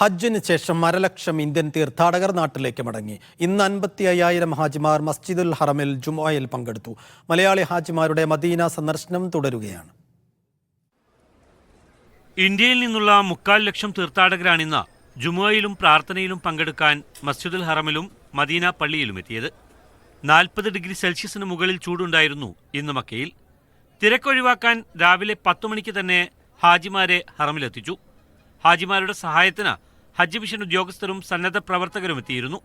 ഹജ്ജിന് ശേഷം അരലക്ഷം ഇന്ത്യൻ തീർത്ഥാടകർ നാട്ടിലേക്ക് മടങ്ങി. ഇന്ന് അൻപത്തി അയ്യായിരം ഹാജിമാർ മസ്ജിദുൽ ഹറമിൽ ജുമുഅയിൽ പങ്കെടുത്തു. മലയാളി ഹാജിമാരുടെ മദീന സന്ദർശനം തുടരുകയാണ്. ഇന്ത്യയിൽ നിന്നുള്ള മുക്കാൽ ലക്ഷം തീർത്ഥാടകരാണിന്ന് ജുമുഅയിലും പ്രാർത്ഥനയിലും പങ്കെടുക്കാൻ മസ്ജിദുൽ ഹറമിലും മദീന പള്ളിയിലും എത്തിയത്. നാൽപ്പത് ഡിഗ്രി സെൽഷ്യസിന് മുകളിൽ ചൂടുണ്ടായിരുന്നു ഇന്ന് മക്കയിൽ. തിരക്കൊഴിവാക്കാൻ രാവിലെ പത്തു മണിക്ക് തന്നെ ഹാജിമാരെ ഹറമിലെത്തിച്ചു. ഹാജിമാരുടെ സഹായത്തിന് ഹജ്ജ് മിഷൻ ഉദ്യോഗസ്ഥരും സന്നദ്ധ പ്രവർത്തകരും എത്തിയിരുന്നു.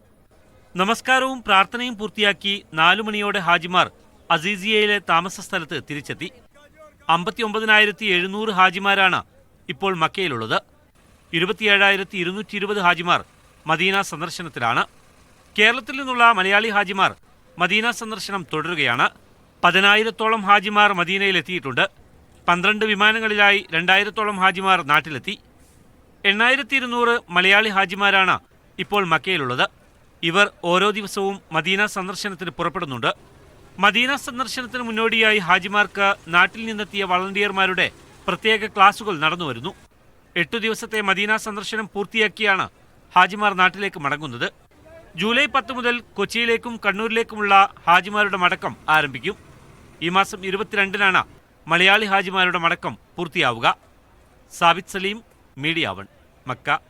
നമസ്കാരവും പ്രാർത്ഥനയും പൂർത്തിയാക്കി നാലു മണിയോടെ ഹാജിമാർ അസീസിയയിലെ താമസ സ്ഥലത്ത് തിരിച്ചെത്തി. അമ്പത്തിയൊമ്പതിനായിരത്തി എഴുന്നൂറ് ഹാജിമാരാണ് ഇപ്പോൾ മക്കയിലുള്ളത്. ഇരുപത്തിയേഴായിരത്തി ഇരുന്നൂറ്റി ഇരുപത് ഹാജിമാർ മദീന സന്ദർശനത്തിലാണ്. കേരളത്തിൽ നിന്നുള്ള മലയാളി ഹാജിമാർ മദീന സന്ദർശനം തുടരുകയാണ്. പതിനായിരത്തോളം ഹാജിമാർ മദീനയിലെത്തിയിട്ടുണ്ട് പന്ത്രണ്ട് വിമാനങ്ങളിലായി രണ്ടായിരത്തോളം ഹാജിമാർ നാട്ടിലെത്തി. എണ്ണായിരത്തി ഇരുന്നൂറ് മലയാളി ഹാജിമാരാണ് ഇപ്പോൾ മക്കയിലുള്ളത്. ഇവർ ഓരോ ദിവസവും മദീന സന്ദർശനത്തിന് പുറപ്പെടുന്നുണ്ട്. മദീന സന്ദർശനത്തിന് മുന്നോടിയായി ഹാജിമാർക്ക് നാട്ടിൽ നിന്നെത്തിയ വളണ്ടിയർമാരുടെ പ്രത്യേക ക്ലാസുകൾ നടന്നുവരുന്നു എട്ടു ദിവസത്തെ മദീന സന്ദർശനം പൂർത്തിയാക്കിയാണ് ഹാജിമാർ നാട്ടിലേക്ക് മടങ്ങുന്നത്. ജൂലൈ പത്ത് മുതൽ കൊച്ചിയിലേക്കും കണ്ണൂരിലേക്കുമുള്ള ഹാജിമാരുടെ മടക്കം ആരംഭിക്കും. ഈ മാസം ഇരുപത്തിരണ്ടിനാണ് മലയാളി ഹാജിമാരുടെ മടക്കം പൂർത്തിയാവുക. സാബിത് സലീം மீடியாவன். மக்கா.